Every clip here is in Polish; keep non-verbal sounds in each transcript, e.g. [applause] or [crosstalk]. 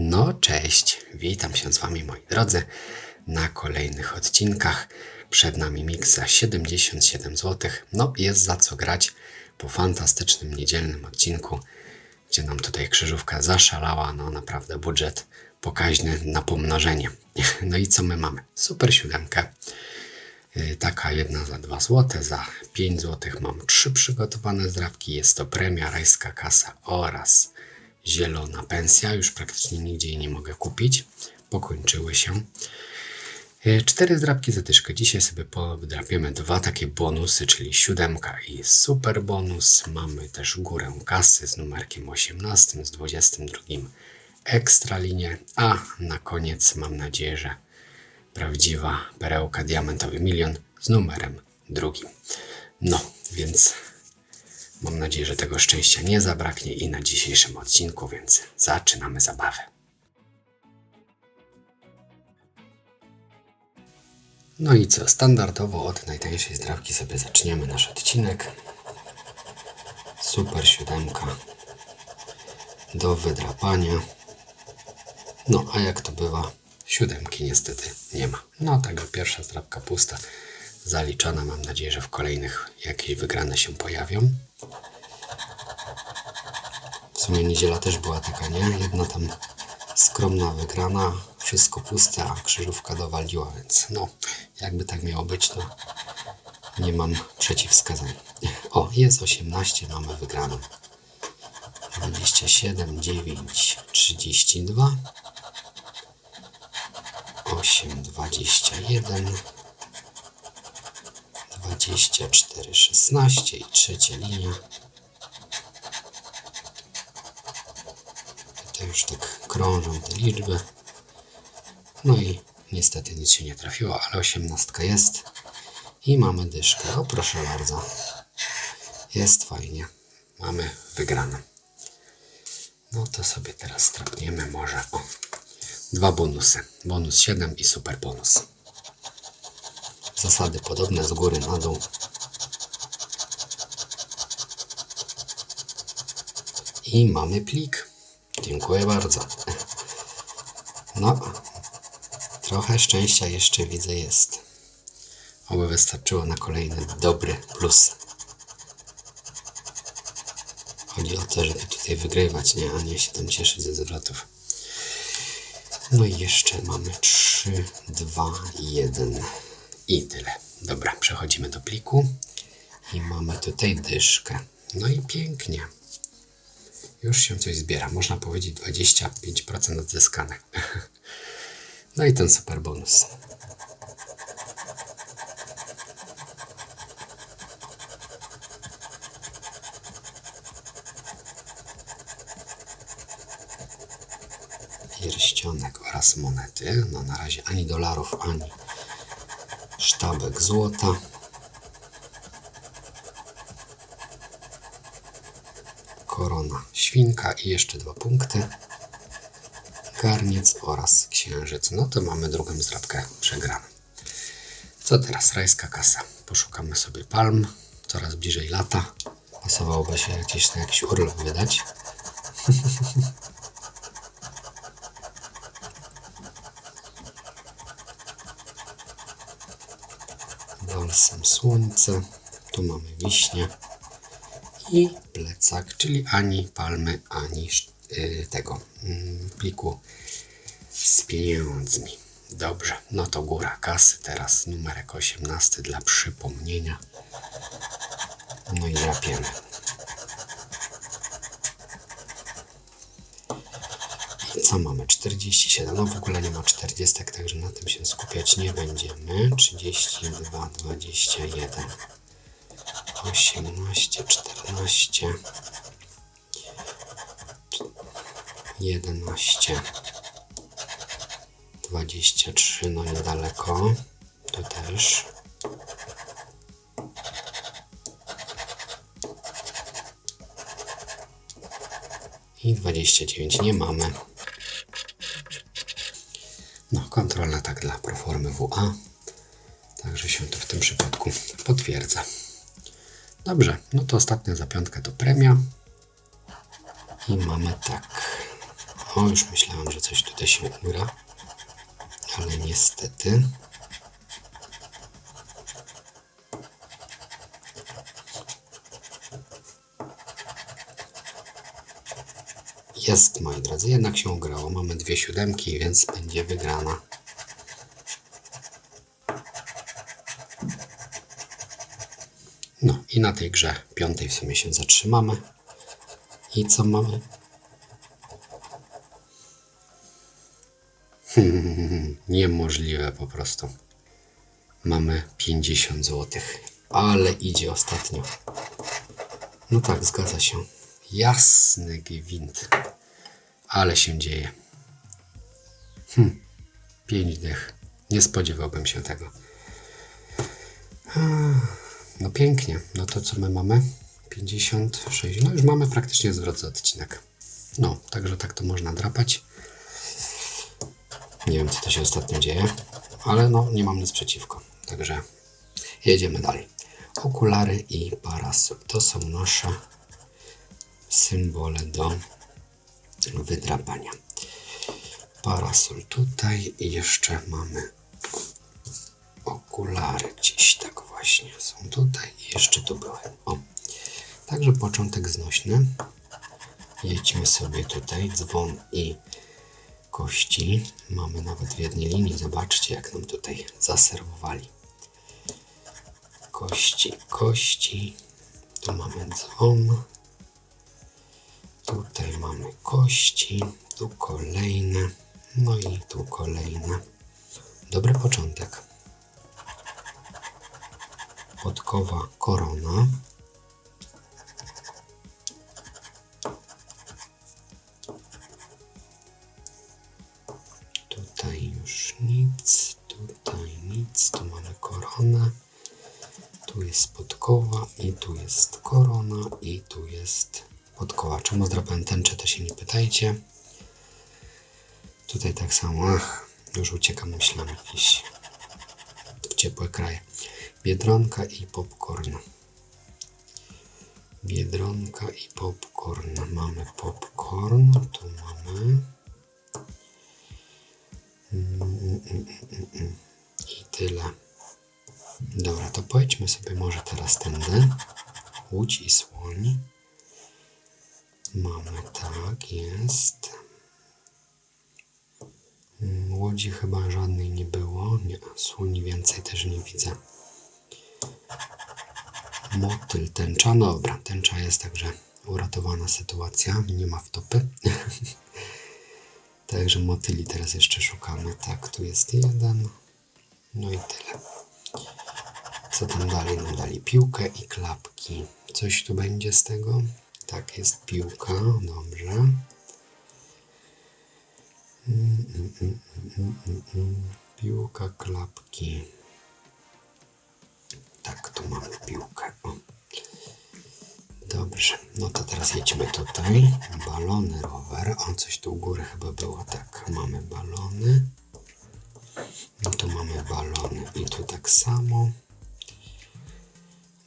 No, cześć, witam się z Wami, moi drodzy, na kolejnych odcinkach. Przed nami miks za 77 zł. No, jest za co grać po fantastycznym niedzielnym odcinku, gdzie nam tutaj krzyżówka zaszalała. No, naprawdę budżet pokaźny na pomnożenie. [laughs] No i co my mamy? Super siódemkę. Y, Taka jedna za 2 zł, za 5 zł mam trzy przygotowane zdrabki. Jest to premia, rajska kasa oraz zielona pensja. Już praktycznie nigdzie jej nie mogę kupić. Pokończyły się. Y, Cztery zdrabki za dyszkę. Dzisiaj sobie podrapiemy dwa takie bonusy, czyli siódemka i super bonus. Mamy też górę kasy z numerkiem 18, z 22 ekstra linię, a na koniec mam nadzieję, że prawdziwa perełka diamentowy milion z numerem drugim. No, więc mam nadzieję, że tego szczęścia nie zabraknie i na dzisiejszym odcinku, więc zaczynamy zabawę. No i co, standardowo od najtańszej zdrawki sobie zaczniemy nasz odcinek. Super siódemka do wydrapania. No, a jak to bywa, siódemki niestety nie ma. No, także pierwsza zdrabka pusta, zaliczona. Mam nadzieję, że w kolejnych jakieś wygrane się pojawią. W sumie niedziela też była taka, nie? Jedna tam skromna wygrana, wszystko puste, a krzyżówka dowaliła, więc no, jakby tak miało być, to nie mam przeciwwskazań. O, jest 18, mamy wygraną. 27, 9, 32, 8, 21, 24, 16 i trzecia linia. Tutaj już tak krążą te liczby. No i niestety nic się nie trafiło, ale osiemnastka jest. I mamy dyszkę. O proszę bardzo. Jest fajnie. Mamy wygraną. No to sobie teraz strapniemy może. O, dwa bonusy. Bonus 7 i super bonus. Zasady podobne z góry na dół. I mamy plik. Dziękuję bardzo. [laughs] No, trochę szczęścia jeszcze widzę jest. Oby wystarczyło na kolejny dobry plus. Chodzi o to, żeby tutaj wygrywać, nie? a nie się tam cieszyć ze zwrotów. No i jeszcze mamy 3, 2, 1 i tyle. Dobra, przechodzimy do pliku i mamy tutaj dyszkę. No i pięknie. Już się coś zbiera. Można powiedzieć 25% odzyskane. [laughs] No i ten super bonus. pierścionek oraz monety. No na razie ani dolarów, ani sztabek złota. Korona świnka i jeszcze dwa punkty. Garniec oraz księżyc. No to mamy drugą zdrabkę przegraną. Co teraz? Rajska kasa. Poszukamy sobie palm. Coraz bliżej lata. Pasowałoby się gdzieś na jakiś urlop wydać. [laughs] balsam słońce, tu mamy wiśnie i plecak, czyli ani palmy, ani y, tego mm, pliku z pieniędzmi. Dobrze, no to góra kasy, teraz numerek 18 dla przypomnienia. No i drapiemy. Co mamy? 47. No w ogóle nie ma 40, także na tym się skupiać nie będziemy. 32, 21, 18, 14, 11, 23, no niedaleko. Tu też. I 29 nie mamy. Kontrolna tak dla proformy WA. Także się to w tym przypadku potwierdza. Dobrze, no to ostatnia za piątkę to premia. I mamy tak. O, już myślałem, że coś tutaj się ugra, ale niestety. Jest, moi drodzy, jednak się ugrało. Mamy dwie siódemki, więc będzie wygrana. No i na tej grze piątej w sumie się zatrzymamy. I co mamy? [laughs] Niemożliwe po prostu. Mamy 50 zł. Ale idzie ostatnio. No tak, zgadza się. Jasny gwint. Ale się dzieje. Hm. Pięć dych. Nie spodziewałbym się tego. No pięknie. No to co my mamy? 56. No już mamy praktycznie zwrot za odcinek. No, także tak to można drapać. Nie wiem, co to się ostatnio dzieje, ale no, nie mam nic przeciwko. Także jedziemy dalej. Okulary i parasol. To są nasze symbole do wydrapania. Parasol tutaj i jeszcze mamy okulary gdzieś tak właśnie są tutaj i jeszcze tu były. O. Także początek znośny. Jedźmy sobie tutaj dzwon i kości. Mamy nawet w jednej linii. Zobaczcie, jak nam tutaj zaserwowali. Kości, kości. Tu mamy dzwon. Tutaj mamy kości. Tu kolejne. No i tu kolejne. Dobry początek. Podkowa korona. Tutaj już nic, tutaj nic, tu mamy koronę, tu jest podkowa i tu jest korona i tu jest podkowa. Czemu zdrapałem tęczę, to się nie pytajcie. Tutaj tak samo, ach, już uciekam myślami jakieś w ciepłe kraje. Biedronka i popcorn. Biedronka i popcorn. Mamy popcorn, tu mamy i tyle. Dobra, to pojedźmy sobie może teraz tędy. Łódź i słoń. Mamy tak, jest. Łodzi chyba żadnej nie było. Nie, słoni więcej też nie widzę. Motyl, tęcza. No dobra, tęcza jest także uratowana sytuacja. Nie ma wtopy. [laughs] Także motyli teraz jeszcze szukamy. Tak, tu jest jeden. No i tyle. Co tam dalej nam dali? Piłkę i klapki. Coś tu będzie z tego? Tak, jest piłka. Dobrze. Mm, mm, mm. Piłka, klapki. Tak, tu mamy piłkę. O. Dobrze, no to teraz jedźmy tutaj. Balony rower. O, coś tu u góry chyba było. Tak, mamy balony. No tu mamy balony i tu tak samo.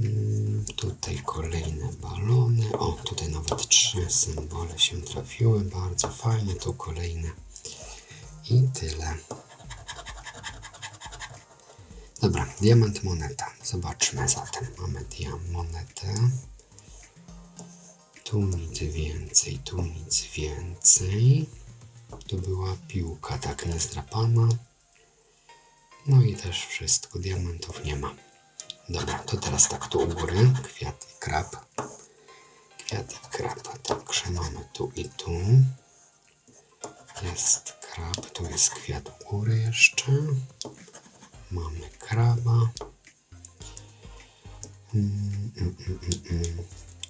Mm, Tutaj kolejne balony. O, tutaj nawet trzy symbole się trafiły. Bardzo fajnie. Tu kolejne. I tyle. Dobra, diament moneta. Zobaczmy zatem. Mamy monetę. Tu nic więcej, tu nic więcej. Tu była piłka tak niezdrapana. No i też wszystko. Diamentów nie ma. Dobra, to teraz tak tu u góry. Kwiat i krab. Kwiat i krab. Także mamy tu i tu. Jest krab, tu jest kwiat u góry jeszcze. Mamy kraba. Mm, mm, mm.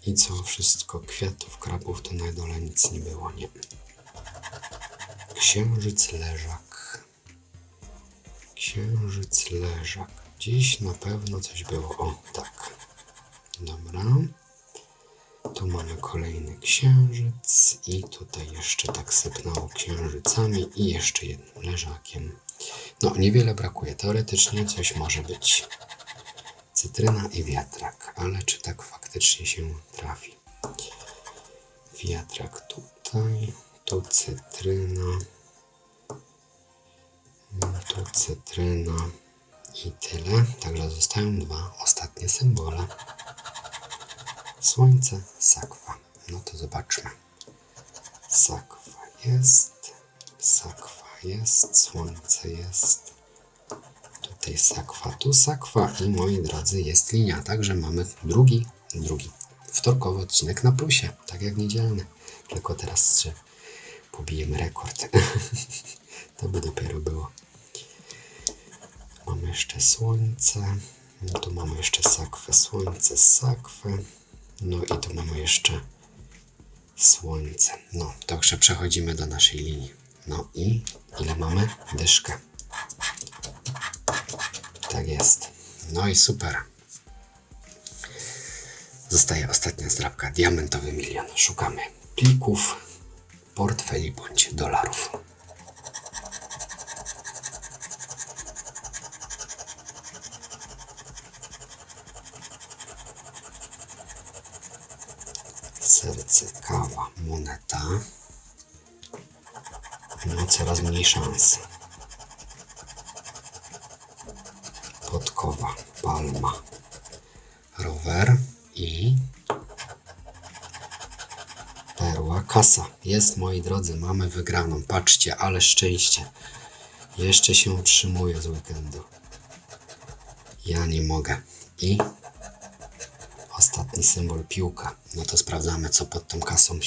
I co? Wszystko kwiatów, krabów, to na dole nic nie było, nie. Księżyc leżak. Księżyc leżak. Dziś na pewno coś było. O, tak. Dobra. Tu mamy kolejny księżyc i tutaj jeszcze tak sypnęło księżycami i jeszcze jednym leżakiem. No, niewiele brakuje. Teoretycznie coś może być. Cytryna i wiatrak, ale czy tak faktycznie się trafi? Wiatrak tutaj, Tu cytryna. Tu cytryna. I tyle. Także zostają dwa ostatnie symbole. Słońce, sakwa. No to zobaczmy. Sakwa jest. Sakwa jest. Słońce jest. Tutaj sakwa, tu sakwa i moi drodzy jest linia. Także mamy drugi, drugi wtorkowy odcinek na plusie. Tak jak niedzielny. Tylko teraz, że pobijemy rekord. [laughs] to by dopiero było. Mamy jeszcze słońce. No tu mamy jeszcze sakwę, słońce, sakwę. No i tu mamy jeszcze słońce. No, także przechodzimy do naszej linii. No i ile mamy? Dyszkę. Tak jest. No i super. Zostaje ostatnia zdrabka. Diamentowy milion. Szukamy plików, portfeli bądź dolarów. serce, kawa, moneta. No, coraz mniej szans. Podkowa, palma, rower i perła, kasa. Jest, moi drodzy, mamy wygraną. Patrzcie, ale szczęście. Jeszcze się utrzymuję z weekendu. Ja nie mogę. I Ostatni symbol piłka. No to sprawdzamy, co pod tą kasą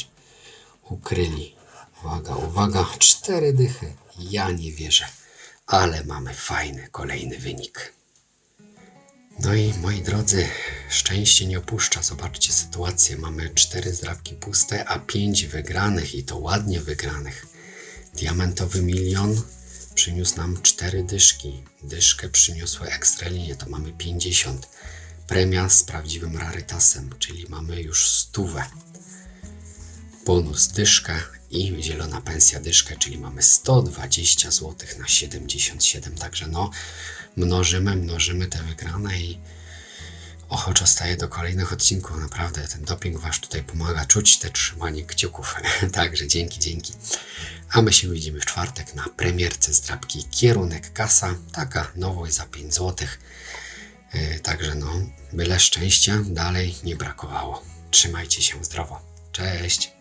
ukryli. Uwaga, uwaga, cztery dychy. Ja nie wierzę, ale mamy fajny kolejny wynik. No i moi drodzy, szczęście nie opuszcza. Zobaczcie sytuację. Mamy cztery zdrawki puste, a pięć wygranych i to ładnie wygranych. Diamentowy milion przyniósł nam cztery dyszki. Dyszkę przyniosły ekstralinie, to mamy 50 premia z prawdziwym rarytasem, czyli mamy już stówę. Bonus dyszka i zielona pensja dyszkę, czyli mamy 120 zł na 77. Także no, mnożymy, mnożymy te wygrane i ochoczo staję do kolejnych odcinków. Naprawdę ten doping wasz tutaj pomaga czuć te trzymanie kciuków. [laughs] Także dzięki, dzięki. A my się widzimy w czwartek na premierce zdrabki Kierunek Kasa. Taka nowość za 5 złotych. Yy, Także no, byle szczęścia dalej nie brakowało. Trzymajcie się zdrowo. Cześć!